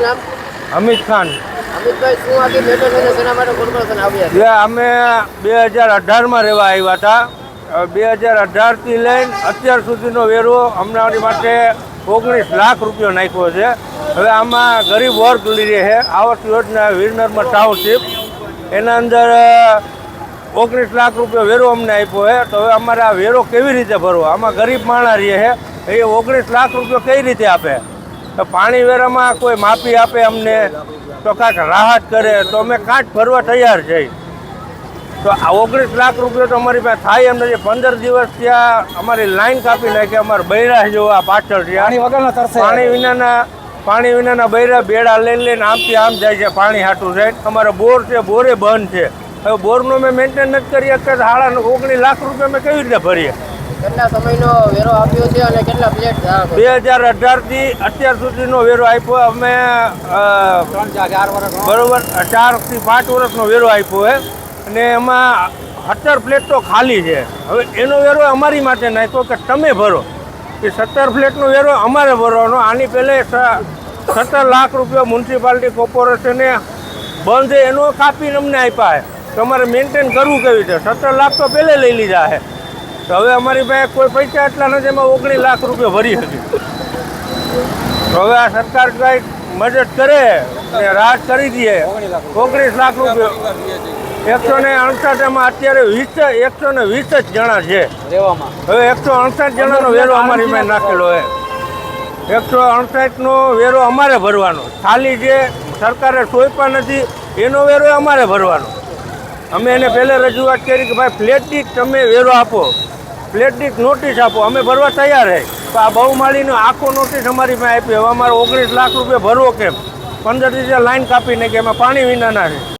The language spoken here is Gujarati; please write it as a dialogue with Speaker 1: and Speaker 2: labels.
Speaker 1: આપનું નામ?
Speaker 2: અમિત ખાન.
Speaker 1: અમિતભાઈ શું આખી મેટર છે શેના માટે કોર્પોરેશન આવ્યા છે?
Speaker 2: જે અમે બે હજાર અઢારમાં રહેવા આવ્યા હતા. બે હજાર અઢારથી લઈને અત્યાર સુધીનો વેરો અમારી માટે ઓગણીસ લાખ રૂપિયો નાખ્યો છે. હવે આમાં ગરીબ વર્ગ લીધે છે. આવાસ યોજના વિરનરમાં ટાઉનશીપ. એના અંદર ઓગણીસ લાખ રૂપિયો વેરો અમને આપ્યો છે. તો હવે અમારે આ વેરો કેવી રીતે ભરવો? આમાં ગરીબ માણસ રહીએ છે. એ ઓગણીસ લાખ રૂપિયો કઈ રીતે આપે? તો પાણી વેરામાં કોઈ માફી આપે અમને તો કાંઈક રાહત કરે તો અમે કાંઈક ફરવા તૈયાર છીએ તો આ ઓગણીસ લાખ રૂપિયો તો અમારી પાસે થાય એમ નથી. પંદર દિવસ ત્યાં અમારી લાઈન કાપી નાખી અમારે બૈરા જોવા પાછળ
Speaker 3: પાણી વગરના તરસે.
Speaker 2: પાણી વિનાના પાણી વિનાના બૈરા બેડા લઈને લઈને આમથી આમ જાય છે પાણી હાટું જાય. અમારે બોર છે બોરે બંધ છે. હવે બોરનું મેં મેન્ટેન નથી કરી શકતા સાડા ઓગણીસ લાખ રૂપિયા મેં કેવી રીતે ભરીએ?
Speaker 1: કેટલા સમયનો વેરો આપ્યો છે અને કેટલા પ્લેટ
Speaker 2: બે હજાર અઢારથી અત્યાર સુધીનો વેરો આપ્યો અમે બરોબર, ચારથી પાંચ વર્ષનો વેરો આપ્યો છે. અને એમાં સત્તર પ્લેટ તો ખાલી છે. હવે એનો વેરો અમારી માટે નાખ્યો કે તમે ભરો. એ સત્તર પ્લેટનો વેરો અમારે ભરવાનો. આની પહેલે સત્તર લાખ રૂપિયા મ્યુનિસિપાલિટી કોર્પોરેશને બંધ છે એનો કાપીને અમને આપ્યા છે. તમારે મેન્ટેન કરવું કેવી રીતે સત્તર લાખ તો પહેલે લઈ લીધા છે. તો હવે અમારી પાસે કોઈ પૈસા એટલા નથી એમાં ઓગણીસ લાખ રૂપિયા ભરી હતી હવે આ સરકાર કંઈક મદદ કરે રાહત કરી દે. ઓગણીસ લાખ રૂપિયા. એકસો ને અડસઠ એમાં અત્યારે વીસ એકસો ને વીસ જ જણા છે. હવે એકસો અડસઠ જણાનો વેરો અમારી મેં નાખેલો છે. એકસો અડસઠનો વેરો અમારે ભરવાનો. ખાલી જે સરકારે સોંપ્યા નથી એનો વેરો અમારે ભરવાનો. અમે એને પહેલે રજૂઆત કરી કે ભાઈ ફ્લેટ દીઠ તમે વેરો આપો. ફ્લેટ દીઠ નોટિસ આપો. અમે ભરવા તૈયાર છે તો આ બહુમાળીનો આખો નોટિસ અમારી પાસે આપી. હવે અમારે ઓગણીસ લાખ રૂપિયા ભરવો કેમ? પંદર દિવસે લાઈન કાપીને કે એમાં પાણી વિનાના છે